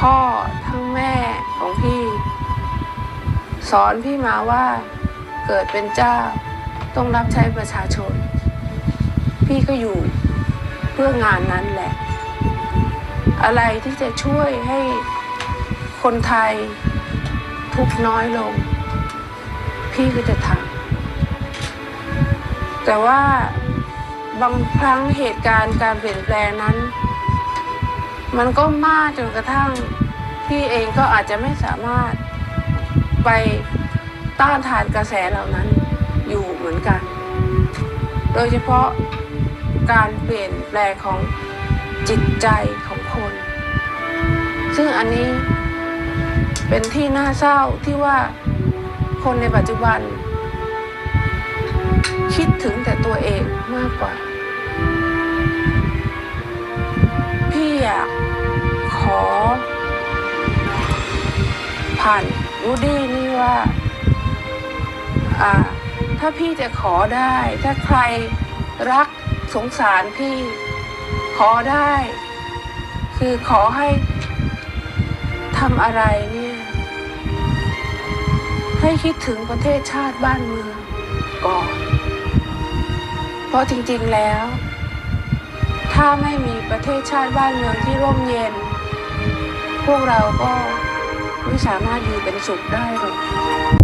พ่อทั้งแม่ของพี่ สอนพี่มาว่าเกิดเป็นเจ้าต้องรับใช้ประชาชน พี่ก็อยู่เพื่องานนั้นแหละ อะไรที่จะช่วยให้คนไทยทุกน้อยลง พี่ก็จะทำแต่ว่าบางครั้งเหตุการณ์การเปลี่ยนแปลงนั้น มันก็มากจนกระทั่งพี่เองก็อาจจะไม่สามารถไปต้านทานกระแสเหล่านั้นอยู่เหมือนกัน โดยเฉพาะการเปลี่ยนแปลงของจิตใจของคน ซึ่งอันนี้เป็นที่น่าเศร้าที่ว่าคนในปัจจุบัน คิดถึงแต่ตัวเองมากกว่า ผ่านวูดดี้นี่ว่าถ้าพี่จะขอได้ ถ้าใครรักสงสารพี่ขอได้ คือขอให้ทำอะไรเนี่ย ให้คิดถึงประเทศชาติบ้านเมืองก่อน เพราะจริงๆแล้ว ถ้าไม่มีประเทศชาติบ้านเมืองที่ร่มเย็น พวกเราก็ ไม่สามารถอยู่เป็นสุขได้หรอก